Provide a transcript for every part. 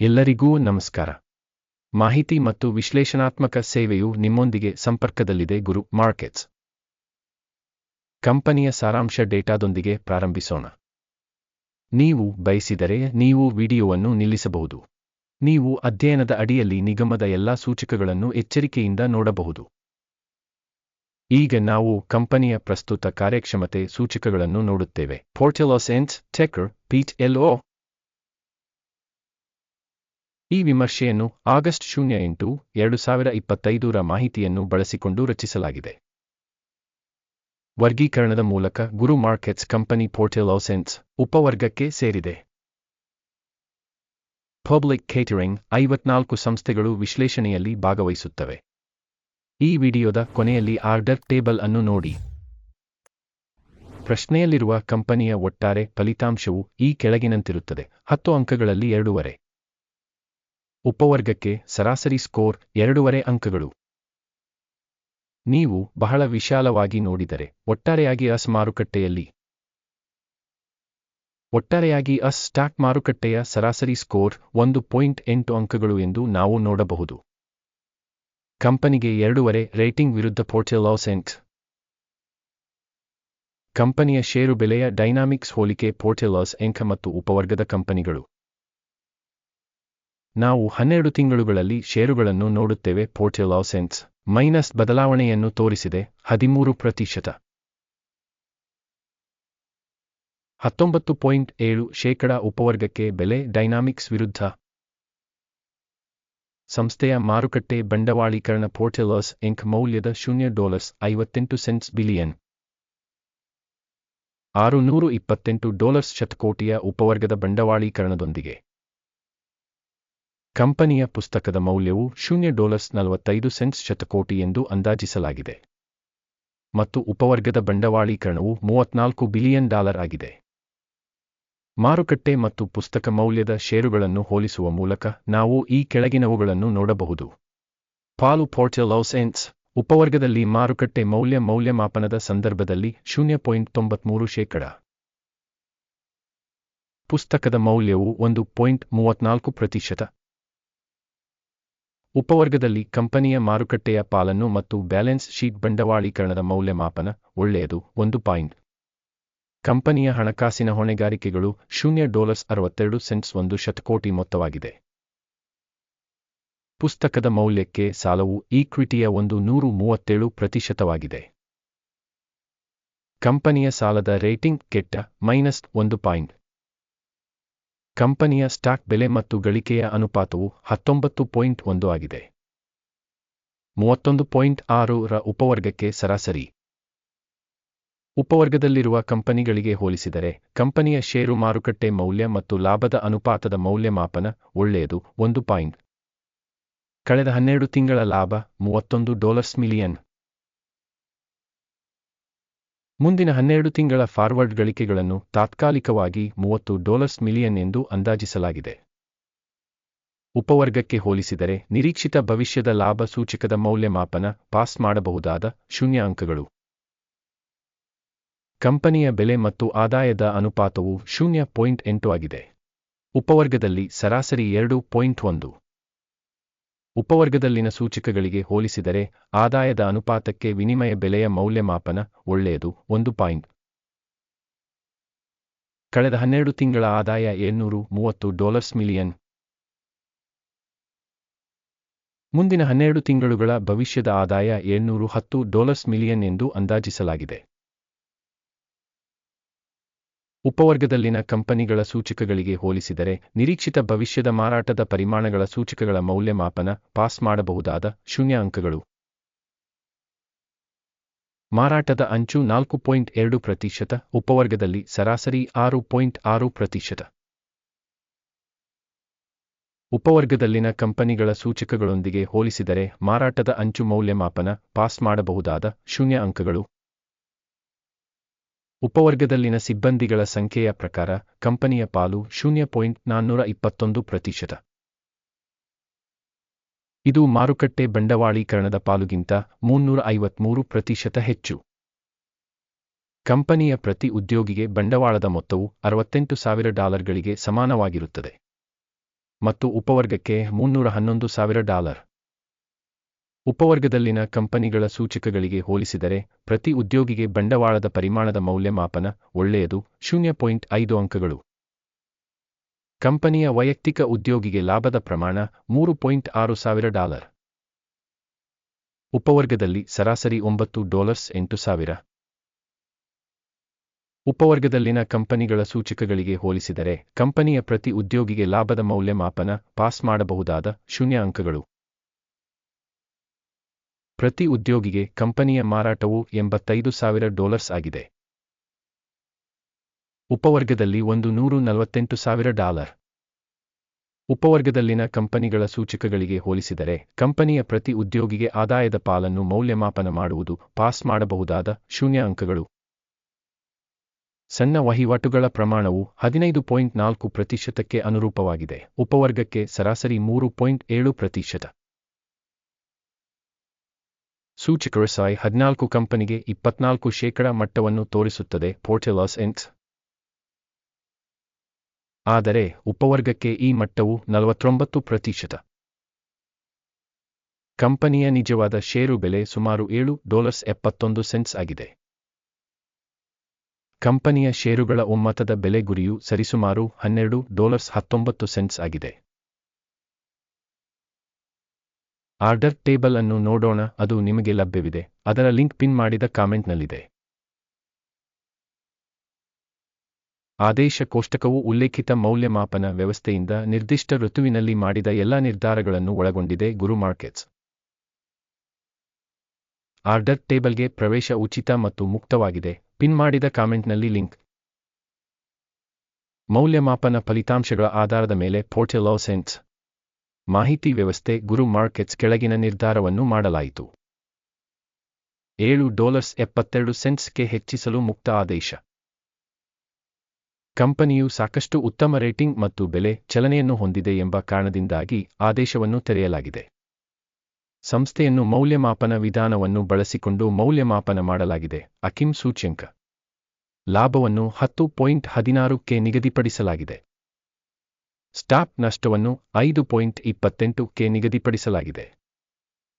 ಎಲ್ಲರಿಗೂ ನಮಸ್ಕಾರ. ಮಾಹಿತಿ ಮತ್ತು ವಿಶ್ಲೇಷಣಾತ್ಮಕ ಸೇವೆಯು ನಿಮ್ಮೊಂದಿಗೆ ಸಂಪರ್ಕದಲ್ಲಿದೆ ಗುರು ಮಾರ್ಕೆಟ್ಸ್. ಕಂಪನಿಯ ಸಾರಾಂಶ ಡೇಟಾದೊಂದಿಗೆ ಪ್ರಾರಂಭಿಸೋಣ. ನೀವು ಬಯಸಿದರೆ ನೀವು ವಿಡಿಯೋವನ್ನು ನಿಲ್ಲಿಸಬಹುದು. ನೀವು ಅಧ್ಯಯನದ ಅಡಿಯಲ್ಲಿ ನಿಗಮದ ಎಲ್ಲಾ ಸೂಚಕಗಳನ್ನು ಎಚ್ಚರಿಕೆಯಿಂದ ನೋಡಬಹುದು. ಈಗ ನಾವು ಕಂಪನಿಯ ಪ್ರಸ್ತುತ ಕಾರ್ಯಕ್ಷಮತೆ ಸೂಚಕಗಳನ್ನು ನೋಡುತ್ತೇವೆ. ಪೋರ್ಟೆಲೋಸೆನ್ಸ್ ಟೆಕರ್ ಪೀಟ್ ಎಲ್ಒ ಈ ವಿಮರ್ಶೆಯನ್ನು ಆಗಸ್ಟ್ ಶೂನ್ಯ ಎಂಟು, ಎರಡು ಸಾವಿರ ಇಪ್ಪತ್ತೈದರ ಮಾಹಿತಿಯನ್ನು ಬಳಸಿಕೊಂಡು ರಚಿಸಲಾಗಿದೆ. ವರ್ಗೀಕರಣದ ಮೂಲಕ ಗುರು ಮಾರ್ಕೆಟ್ಸ್ ಕಂಪನಿ ಪೋರ್ಟಲ್ ಪೋರ್ಟೆಲೋಸೆನ್ಸ್ ಉಪವರ್ಗಕ್ಕೆ ಸೇರಿದೆ. ಪಬ್ಲಿಕ್ ಕೇಟರಿಂಗ್ ಐವತ್ನಾಲ್ಕು ಸಂಸ್ಥೆಗಳು ವಿಶ್ಲೇಷಣೆಯಲ್ಲಿ ಭಾಗವಹಿಸುತ್ತವೆ. ಈ ವಿಡಿಯೋದ ಕೊನೆಯಲ್ಲಿ ಆರ್ಡರ್ ಟೇಬಲ್ ಅನ್ನು ನೋಡಿ. ಪ್ರಶ್ನೆಯಲ್ಲಿರುವ ಕಂಪನಿಯ ಒಟ್ಟಾರೆ ಫಲಿತಾಂಶವು ಈ ಕೆಳಗಿನಂತಿರುತ್ತದೆ. ಹತ್ತು ಅಂಕಗಳಲ್ಲಿ ಎರಡೂವರೆ. ಉಪವರ್ಗಕ್ಕೆ ಸರಾಸರಿ ಸ್ಕೋರ್ ಎರಡೂವರೆ ಅಂಕಗಳು. ನೀವು ಬಹಳ ವಿಶಾಲವಾಗಿ ನೋಡಿದರೆ ಒಟ್ಟಾರೆಯಾಗಿ ಅಸ್ ಮಾರುಕಟ್ಟೆಯಲ್ಲಿ. ಒಟ್ಟಾರೆಯಾಗಿ ಅಸ್ ಸ್ಟಾಕ್ ಮಾರುಕಟ್ಟೆಯ ಸರಾಸರಿ ಸ್ಕೋರ್ ಒಂದು ಪಾಯಿಂಟ್ ಎಂಟು ಅಂಕಗಳು ಎಂದು ನಾವು ನೋಡಬಹುದು. ಕಂಪನಿಗೆ ಎರಡೂವರೆ ರೇಟಿಂಗ್ ವಿರುದ್ಧ ಪೋರ್ಟೆಲೋಸೆಂಟ್ ಕಂಪನಿಯ ಷೇರು ಬೆಲೆಯ ಡೈನಾಮಿಕ್ಸ್ ಹೋಲಿಕೆ ಪೋರ್ಟೆಲಾಸ್ ಎಂಕ ಮತ್ತು ಉಪವರ್ಗದ ಕಂಪನಿಗಳು. ನಾವು ಹನ್ನೆರಡು ತಿಂಗಳುಗಳಲ್ಲಿ ಷೇರುಗಳನ್ನು ನೋಡುತ್ತೇವೆ. ಪೋರ್ಟೆಲಾಸೆನ್ಸ್ ಮೈನಸ್ ಬದಲಾವಣೆಯನ್ನು ತೋರಿಸಿದೆ. ಹದಿಮೂರು ಪ್ರತಿಶತ. ಹತ್ತೊಂಬತ್ತು ಪಾಯಿಂಟ್ ಏಳು ಶೇಕಡ ಉಪವರ್ಗಕ್ಕೆ ಬೆಲೆ ಡೈನಾಮಿಕ್ಸ್ ವಿರುದ್ಧ. ಸಂಸ್ಥೆಯ ಮಾರುಕಟ್ಟೆ ಬಂಡವಾಳೀಕರಣ ಪೋರ್ಟಲರ್ಸ್ ಇಂಕ್ ಮೌಲ್ಯದ ಶೂನ್ಯ ಡಾಲರ್ಸ್ ಐವತ್ತೆಂಟು ಸೆಂಟ್ಸ್ ಬಿಲಿಯನ್. ಆರು ನೂರು ಇಪ್ಪತ್ತೆಂಟು ಡಾಲರ್ಸ್ ಶತಕೋಟಿಯ ಉಪವರ್ಗದ ಬಂಡವಾಳೀಕರಣದೊಂದಿಗೆ. ಕಂಪನಿಯ ಪುಸ್ತಕದ ಮೌಲ್ಯವು ಶೂನ್ಯ ಡಾಲರ್ಸ್ ನಲವತ್ತೈದು ಸೆಂಟ್ಸ್ ಶತಕೋಟಿ ಎಂದು ಅಂದಾಜಿಸಲಾಗಿದೆ. ಮತ್ತು ಉಪವರ್ಗದ ಬಂಡವಾಳೀಕರಣವು ಮೂವತ್ನಾಲ್ಕು ಬಿಲಿಯನ್ ಡಾಲರ್ ಆಗಿದೆ. ಮಾರುಕಟ್ಟೆ ಮತ್ತು ಪುಸ್ತಕ ಮೌಲ್ಯದ ಷೇರುಗಳನ್ನು ಹೋಲಿಸುವ ಮೂಲಕ ನಾವು ಈ ಕೆಳಗಿನವುಗಳನ್ನು ನೋಡಬಹುದು. ಪಾಲು ಪೋರ್ಟೆಲೌಸೆನ್ಸ್ ಉಪವರ್ಗದಲ್ಲಿ ಮಾರುಕಟ್ಟೆ ಮೌಲ್ಯ ಮೌಲ್ಯಮಾಪನದ ಸಂದರ್ಭದಲ್ಲಿ ಶೂನ್ಯ ಪಾಯಿಂಟ್ ಶೇಕಡ. ಪುಸ್ತಕದ ಮೌಲ್ಯವು ಒಂದು ಪಾಯಿಂಟ್ ಮೂವತ್ನಾಲ್ಕು ಪ್ರತಿಶತ. ಉಪವರ್ಗದಲ್ಲಿ ಕಂಪನಿಯ ಮಾರುಕಟ್ಟೆಯ ಪಾಲನ್ನು ಮತ್ತು ಬ್ಯಾಲೆನ್ಸ್ ಶೀಟ್ ಬಂಡವಾಳೀಕರಣದ ಮೌಲ್ಯಮಾಪನ ಒಳ್ಳೆಯದು. ಒಂದು ಪಾಯಿಂಟ್. ಕಂಪನಿಯ ಹಣಕಾಸಿನ ಹೊಣೆಗಾರಿಕೆಗಳು ಶೂನ್ಯ ಡಾಲರ್ಸ್ ಅರವತ್ತೆರಡು ಸೆಂಟ್ಸ್ ಒಂದು ಶತಕೋಟಿ ಮೊತ್ತವಾಗಿದೆ. ಪುಸ್ತಕದ ಮೌಲ್ಯಕ್ಕೆ ಸಾಲವು ಈಕ್ವಿಟಿಯ ಒಂದು ನೂರು ಮೂವತ್ತೇಳು ಪ್ರತಿಶತವಾಗಿದೆ. ಕಂಪನಿಯ ಸಾಲದ ರೇಟಿಂಗ್ ಕೆಟ್ಟ ಮೈನಸ್ ಒಂದು ಪಾಯಿಂಟ್. ಕಂಪನಿಯ ಸ್ಟಾಕ್ ಬೆಲೆ ಮತ್ತು ಗಳಿಕೆಯ ಅನುಪಾತವು ಹತ್ತೊಂಬತ್ತು ಪಾಯಿಂಟ್ ಒಂದು ಆಗಿದೆ. ಮೂವತ್ತೊಂದು ಪಾಯಿಂಟ್ ಆರು ರ ಉಪವರ್ಗಕ್ಕೆ ಸರಾಸರಿ. ಉಪವರ್ಗದಲ್ಲಿರುವ ಕಂಪನಿಗಳಿಗೆ ಹೋಲಿಸಿದರೆ, ಕಂಪನಿಯ ಷೇರು ಮಾರುಕಟ್ಟೆ ಮೌಲ್ಯ ಮತ್ತು ಲಾಭದ ಅನುಪಾತದ ಮೌಲ್ಯಮಾಪನ ಒಳ್ಳೆಯದು ಒಂದು ಪಾಯಿಂಟ್. ಕಳೆದ ಹನ್ನೆರಡು ತಿಂಗಳ ಲಾಭ ಮೂವತ್ತೊಂದು ಡಾಲರ್ಸ್ ಮಿಲಿಯನ್. ಮುಂದಿನ ಹನ್ನೆರಡು ತಿಂಗಳ ಫಾರ್ವರ್ಡ್ ಗಳಿಕೆಗಳನ್ನು ತಾತ್ಕಾಲಿಕವಾಗಿ ಮೂವತ್ತು ಡಾಲರ್ಸ್ ಮಿಲಿಯನ್ ಎಂದು ಅಂದಾಜಿಸಲಾಗಿದೆ. ಉಪವರ್ಗಕ್ಕೆ ಹೋಲಿಸಿದರೆ ನಿರೀಕ್ಷಿತ ಭವಿಷ್ಯದ ಲಾಭ ಸೂಚಕದ ಮೌಲ್ಯಮಾಪನ ಪಾಸ್ ಮಾಡಬಹುದಾದ ಶೂನ್ಯ ಅಂಕಗಳು ಕಂಪನಿಯ ಬೆಲೆ ಮತ್ತು ಆದಾಯದ ಅನುಪಾತವು ಶೂನ್ಯ ಪಾಯಿಂಟ್ ಎಂಟು ಆಗಿದೆ. ಉಪವರ್ಗದಲ್ಲಿ ಸರಾಸರಿ ಎರಡು ಪಾಯಿಂಟ್ ಒಂದು. ಉಪವರ್ಗದಲ್ಲಿನ ಸೂಚಕಗಳಿಗೆ ಹೋಲಿಸಿದರೆ ಆದಾಯದ ಅನುಪಾತಕ್ಕೆ ವಿನಿಮಯ ಬೆಲೆಯ ಮೌಲ್ಯಮಾಪನ ಒಳ್ಳೆಯದು. ಒಂದು ಪಾಯಿಂಟ್. ಕಳೆದ ಹನ್ನೆರಡು ತಿಂಗಳ ಆದಾಯ ಏಳ್ನೂರು ಮೂವತ್ತು ಡಾಲರ್ಸ್ ಮಿಲಿಯನ್. ಮುಂದಿನ ಹನ್ನೆರಡು ತಿಂಗಳುಗಳ ಭವಿಷ್ಯದ ಆದಾಯ ಏಳ್ನೂರು ಹತ್ತು ಡಾಲರ್ಸ್ ಮಿಲಿಯನ್ ಎಂದು ಅಂದಾಜಿಸಲಾಗಿದೆ. ಉಪವರ್ಗದಲ್ಲಿನ ಕಂಪನಿಗಳ ಸೂಚಕಗಳಿಗೆ ಹೋಲಿಸಿದರೆ, ನಿರೀಕ್ಷಿತ ಭವಿಷ್ಯದ ಮಾರಾಟದ ಪರಿಮಾಣಗಳ ಸೂಚಕಗಳ ಮೌಲ್ಯಮಾಪನ ಪಾಸ್ ಮಾಡಬಹುದಾದ ಶೂನ್ಯ ಅಂಕಗಳು ಮಾರಾಟದ ಅಂಚು ನಾಲ್ಕು ಪಾಯಿಂಟ್ ಎರಡು ಪ್ರತಿಶತ, ಉಪವರ್ಗದಲ್ಲಿ ಸರಾಸರಿ ಆರು ಪಾಯಿಂಟ್ ಆರು ಪ್ರತಿಶತ. ಉಪವರ್ಗದಲ್ಲಿನ ಕಂಪನಿಗಳ ಸೂಚಕಗಳೊಂದಿಗೆ ಹೋಲಿಸಿದರೆ, ಮಾರಾಟದ ಅಂಚು ಮೌಲ್ಯಮಾಪನ ಪಾಸ್ ಮಾಡಬಹುದಾದ ಶೂನ್ಯ ಅಂಕಗಳು ಉಪವರ್ಗದಲ್ಲಿನ ಸಿಬ್ಬಂದಿಗಳ ಸಂಖ್ಯೆಯ ಪ್ರಕಾರ ಕಂಪನಿಯ ಪಾಲು ಶೂನ್ಯ ಪಾಯಿಂಟ್ ನಾನ್ನೂರ ಇಪ್ಪತ್ತೊಂದು ಪ್ರತಿಶತ. ಇದು ಮಾರುಕಟ್ಟೆ ಬಂಡವಾಳೀಕರಣದ ಪಾಲುಗಿಂತ ಮುನ್ನೂರ ಐವತ್ಮೂರು ಪ್ರತಿಶತ ಹೆಚ್ಚು. ಕಂಪನಿಯ ಪ್ರತಿ ಉದ್ಯೋಗಿಗೆ ಬಂಡವಾಳದ ಮೊತ್ತವು ಅರವತ್ತೆಂಟು ಸಾವಿರ ಡಾಲರ್ಗಳಿಗೆ ಸಮಾನವಾಗಿರುತ್ತದೆ. ಮತ್ತು ಉಪವರ್ಗಕ್ಕೆ ಮುನ್ನೂರ ಹನ್ನೊಂದು ಸಾವಿರ ಡಾಲರ್. ಉಪವರ್ಗದಲ್ಲಿನ ಕಂಪನಿಗಳ ಸೂಚಕಗಳಿಗೆ ಹೋಲಿಸಿದರೆ, ಪ್ರತಿ ಉದ್ಯೋಗಿಗೆ ಬಂಡವಾಳದ ಪರಿಮಾಣದ ಮೌಲ್ಯಮಾಪನ ಒಳ್ಳೆಯದು, ಶೂನ್ಯ ಪಾಯಿಂಟ್ ಐದು ಅಂಕಗಳು. ಕಂಪನಿಯ ವೈಯಕ್ತಿಕ ಉದ್ಯೋಗಿಗೆ ಲಾಭದ ಪ್ರಮಾಣ ಮೂರು ಪಾಯಿಂಟ್ ಆರು ಸಾವಿರ ಡಾಲರ್. ಉಪವರ್ಗದಲ್ಲಿ ಸರಾಸರಿ ಒಂಬತ್ತು ಡಾಲರ್ಸ್ ಎಂಟು ಸಾವಿರ. ಉಪವರ್ಗದಲ್ಲಿನ ಕಂಪನಿಗಳ ಸೂಚಕಗಳಿಗೆ ಹೋಲಿಸಿದರೆ, ಕಂಪನಿಯ ಪ್ರತಿ ಉದ್ಯೋಗಿಗೆ ಲಾಭದ ಮೌಲ್ಯಮಾಪನ ಪಾಸ್ ಮಾಡಬಹುದಾದ ಶೂನ್ಯ ಅಂಕಗಳು. ಪ್ರತಿ ಉದ್ಯೋಗಿಗೆ ಕಂಪನಿಯ ಮಾರಾಟವು ಎಂಬತ್ತೈದು ಸಾವಿರ ಡಾಲರ್ಸ್ ಆಗಿದೆ. ಉಪವರ್ಗದಲ್ಲಿ ಒಂದು ನೂರು ನಲವತ್ತೆಂಟು ಸಾವಿರ ಡಾಲರ್. ಉಪವರ್ಗದಲ್ಲಿನ ಕಂಪನಿಗಳ ಸೂಚಕಗಳಿಗೆ ಹೋಲಿಸಿದರೆ, ಕಂಪನಿಯ ಪ್ರತಿ ಉದ್ಯೋಗಿಗೆ ಆದಾಯದ ಪಾಲನ್ನು ಮೌಲ್ಯಮಾಪನ ಮಾಡುವುದು, ಪಾಸ್ ಮಾಡಬಹುದಾದ ಶೂನ್ಯ ಅಂಕಗಳು. ಸಣ್ಣ ವಹಿವಾಟುಗಳ ಪ್ರಮಾಣವು ಹದಿನೈದು ಪಾಯಿಂಟ್ ನಾಲ್ಕು ಪ್ರತಿಶತಕ್ಕೆ ಅನುರೂಪವಾಗಿದೆ. ಉಪವರ್ಗಕ್ಕೆ ಸರಾಸರಿ ಮೂರು ಪಾಯಿಂಟ್ ಏಳು ಪ್ರತಿಶತ. ಸೂಚಕರು ಸಾಯ್ ಹದಿನಾಲ್ಕು ಕಂಪನಿಗೆ ಇಪ್ಪತ್ನಾಲ್ಕು ಶೇಕಡ ಮಟ್ಟವನ್ನು ತೋರಿಸುತ್ತದೆ ಪೋರ್ಟೆಲಾಸ್ ಎನ್ಸ್ ಆದರೆ ಉಪವರ್ಗಕ್ಕೆ ಈ ಮಟ್ಟವು ನಲವತ್ತೊಂಬತ್ತು ಪ್ರತಿಶತ. ಕಂಪನಿಯ ನಿಜವಾದ ಷೇರು ಬೆಲೆ ಸುಮಾರು ಏಳು ಡಾಲರ್ಸ್ ಎಪ್ಪತ್ತೊಂದು ಸೆಂಟ್ಸ್ ಆಗಿದೆ. ಕಂಪನಿಯ ಷೇರುಗಳ ಒಮ್ಮತದ ಬೆಲೆ ಗುರಿಯು ಸರಿಸುಮಾರು ಹನ್ನೆರಡು ಡಾಲರ್ಸ್ ಹತ್ತೊಂಬತ್ತು ಸೆಂಟ್ಸ್ ಆಗಿದೆ. ಆರ್ಡರ್ ಟೇಬಲ್ ಅನ್ನು ನೋಡೋಣ, ಅದು ನಿಮಗೆ ಲಭ್ಯವಿದೆ. ಅದರ ಲಿಂಕ್ ಪಿನ್ ಮಾಡಿದ ಕಾಮೆಂಟ್ನಲ್ಲಿದೆ. ಆದೇಶ ಕೋಷ್ಟಕವು ಉಲ್ಲೇಖಿತ ಮೌಲ್ಯಮಾಪನ ವ್ಯವಸ್ಥೆಯಿಂದ ನಿರ್ದಿಷ್ಟ ಋತುವಿನಲ್ಲಿ ಮಾಡಿದ ಎಲ್ಲ ನಿರ್ಧಾರಗಳನ್ನು ಒಳಗೊಂಡಿದೆ. ಗುರು ಮಾರ್ಕೆಟ್ಸ್. ಆರ್ಡರ್ ಟೇಬಲ್ಗೆ ಪ್ರವೇಶ ಉಚಿತ ಮತ್ತು ಮುಕ್ತವಾಗಿದೆ. ಪಿನ್ ಮಾಡಿದ ಕಾಮೆಂಟ್ನಲ್ಲಿ ಲಿಂಕ್. ಮೌಲ್ಯಮಾಪನ ಫಲಿತಾಂಶಗಳ ಆಧಾರದ ಮೇಲೆ ಪೋರ್ಟೆಲೋ ಸೆಂಟ್ಸ್. ಮಾಹಿತಿ ವ್ಯವಸ್ಥೆ ಗುರು ಮಾರ್ಕೆಟ್ಸ್ ಕೆಳಗಿನ ನಿರ್ಧಾರವನ್ನು ಮಾಡಲಾಯಿತು. ಏಳು ಡಾಲರ್ಸ್ ಎಪ್ಪತ್ತೆರಡು ಸೆಂಟ್ಸ್ಗೆ ಹೆಚ್ಚಿಸಲು ಮುಕ್ತ ಆದೇಶ. ಕಂಪನಿಯು ಸಾಕಷ್ಟು ಉತ್ತಮ ರೇಟಿಂಗ್ ಮತ್ತು ಬೆಲೆ ಚಲನೆಯನ್ನು ಹೊಂದಿದೆ ಎಂಬ ಕಾರಣದಿಂದಾಗಿ ಆದೇಶವನ್ನು ತೆರೆಯಲಾಗಿದೆ. ಸಂಸ್ಥೆಯನ್ನು ಮೌಲ್ಯಮಾಪನ ವಿಧಾನವನ್ನು ಬಳಸಿಕೊಂಡು ಮೌಲ್ಯಮಾಪನ ಮಾಡಲಾಗಿದೆ, ಅಕಿಮ್ ಸೂಚ್ಯಂಕ. ಲಾಭವನ್ನು ಹತ್ತು ಪಾಯಿಂಟ್ ಹದಿನಾರಕ್ಕೆ ನಿಗದಿಪಡಿಸಲಾಗಿದೆ. ಸ್ಟಾಪ್ ನಷ್ಟವನ್ನು ಐದು ಪಾಯಿಂಟ್ ಇಪ್ಪತ್ತೆಂಟುಕ್ಕೆ ನಿಗದಿಪಡಿಸಲಾಗಿದೆ.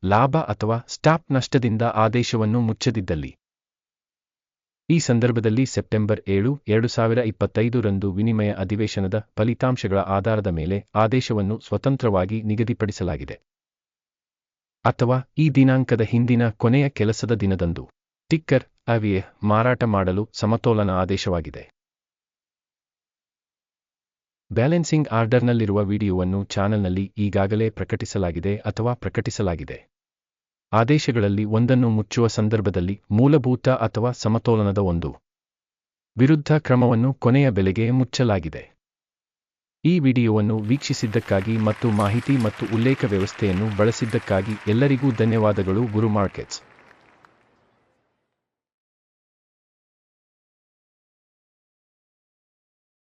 ಲಾಭ ಅಥವಾ ಸ್ಟಾಪ್ ನಷ್ಟದಿಂದ ಆದೇಶವನ್ನು ಮುಚ್ಚದಿದ್ದಲ್ಲಿ. ಈ ಸಂದರ್ಭದಲ್ಲಿ ಸೆಪ್ಟೆಂಬರ್ ಏಳು, ಎರಡು ಸಾವಿರ ಇಪ್ಪತ್ತೈದು ರಂದು ವಿನಿಮಯ ಅಧಿವೇಶನದ ಫಲಿತಾಂಶಗಳ ಆಧಾರದ ಮೇಲೆ ಆದೇಶವನ್ನು ಸ್ವತಂತ್ರವಾಗಿ ನಿಗದಿಪಡಿಸಲಾಗಿದೆ. ಅಥವಾ ಈ ದಿನಾಂಕದ ಹಿಂದಿನ ಕೊನೆಯ ಕೆಲಸದ ದಿನದಂದು. ಟಿಕ್ಕರ್, ಅವಿಯ, ಮಾರಾಟ ಮಾಡಲು ಸಮತೋಲನ ಆದೇಶವಾಗಿದೆ. ಬ್ಯಾಲೆನ್ಸಿಂಗ್ ಆರ್ಡರ್ನಲ್ಲಿರುವ ವಿಡಿಯೋವನ್ನು ಚಾನಲ್ನಲ್ಲಿ ಈಗಾಗಲೇ ಪ್ರಕಟಿಸಲಾಗಿದೆ ಅಥವಾ ಪ್ರಕಟಿಸಲಾಗಿದೆ. ಆದೇಶಗಳಲ್ಲಿ ಒಂದನ್ನು ಮುಚ್ಚುವ ಸಂದರ್ಭದಲ್ಲಿ ಮೂಲಭೂತ ಅಥವಾ ಸಮತೋಲನದ ಒಂದು ವಿರುದ್ಧ ಕ್ರಮವನ್ನು ಕೊನೆಯ ಬೆಲೆಗೆ ಮುಚ್ಚಲಾಗಿದೆ. ಈ ವಿಡಿಯೋವನ್ನು ವೀಕ್ಷಿಸಿದ್ದಕ್ಕಾಗಿ ಮತ್ತು ಮಾಹಿತಿ ಮತ್ತು ಉಲ್ಲೇಖ ವ್ಯವಸ್ಥೆಯನ್ನು ಬಳಸಿದ್ದಕ್ಕಾಗಿ ಎಲ್ಲರಿಗೂ ಧನ್ಯವಾದಗಳು ಗುರು ಮಾರ್ಕೆಟ್ಸ್.